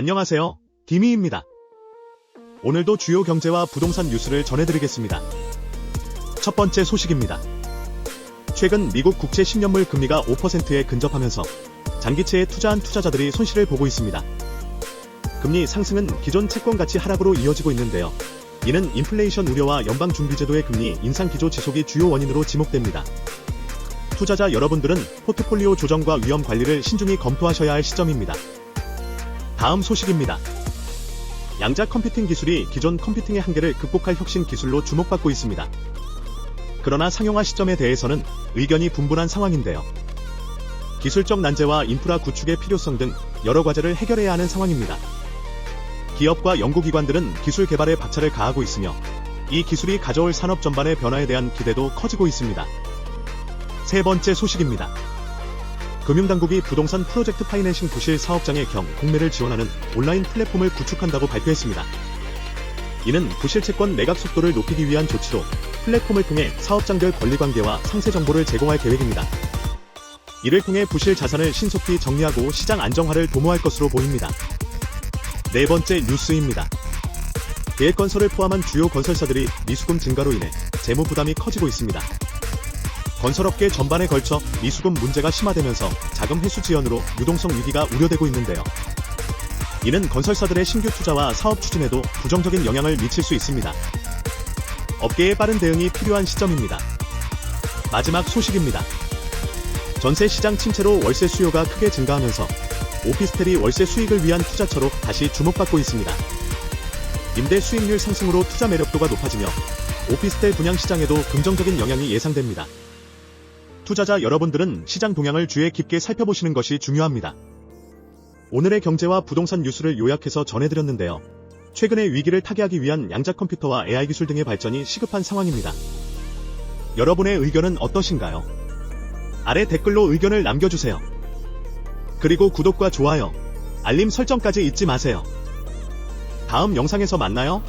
안녕하세요. 디미입니다. 오늘도 주요 경제와 부동산 뉴스를 전해드리겠습니다. 첫 번째 소식입니다. 최근 미국 국채 10년물 금리가 5%에 근접하면서 장기채에 투자한 투자자들이 손실을 보고 있습니다. 금리 상승은 기존 채권 가치 하락으로 이어지고 있는데요. 이는 인플레이션 우려와 연방준비제도의 금리 인상 기조 지속이 주요 원인으로 지목됩니다. 투자자 여러분들은 포트폴리오 조정과 위험 관리를 신중히 검토하셔야 할 시점입니다. 다음 소식입니다. 양자 컴퓨팅 기술이 기존 컴퓨팅의 한계를 극복할 혁신 기술로 주목받고 있습니다. 그러나 상용화 시점에 대해서는 의견이 분분한 상황인데요. 기술적 난제와 인프라 구축의 필요성 등 여러 과제를 해결해야 하는 상황입니다. 기업과 연구기관들은 기술 개발에 박차를 가하고 있으며 이 기술이 가져올 산업 전반의 변화에 대한 기대도 커지고 있습니다. 세 번째 소식입니다. 금융당국이 부동산 프로젝트 파이낸싱 부실 사업장의 경 공매를 지원하는 온라인 플랫폼을 구축한다고 발표했습니다. 이는 부실 채권 매각 속도를 높이기 위한 조치로 플랫폼을 통해 사업장별 권리관계와 상세 정보를 제공할 계획입니다. 이를 통해 부실 자산을 신속히 정리하고 시장 안정화를 도모할 것으로 보입니다. 네 번째 뉴스입니다. 계획건설을 포함한 주요 건설사들이 미수금 증가로 인해 재무 부담이 커지고 있습니다. 건설업계 전반에 걸쳐 미수금 문제가 심화되면서 자금 회수 지연으로 유동성 위기가 우려되고 있는데요. 이는 건설사들의 신규 투자와 사업 추진에도 부정적인 영향을 미칠 수 있습니다. 업계의 빠른 대응이 필요한 시점입니다. 마지막 소식입니다. 전세 시장 침체로 월세 수요가 크게 증가하면서 오피스텔이 월세 수익을 위한 투자처로 다시 주목받고 있습니다. 임대 수익률 상승으로 투자 매력도가 높아지며 오피스텔 분양 시장에도 긍정적인 영향이 예상됩니다. 투자자 여러분들은 시장 동향을 주의 깊게 살펴보시는 것이 중요합니다. 오늘의 경제와 부동산 뉴스를 요약해서 전해드렸는데요. 최근의 위기를 타개하기 위한 양자 컴퓨터와 AI 기술 등의 발전이 시급한 상황입니다. 여러분의 의견은 어떠신가요? 아래 댓글로 의견을 남겨주세요. 그리고 구독과 좋아요, 알림 설정까지 잊지 마세요. 다음 영상에서 만나요.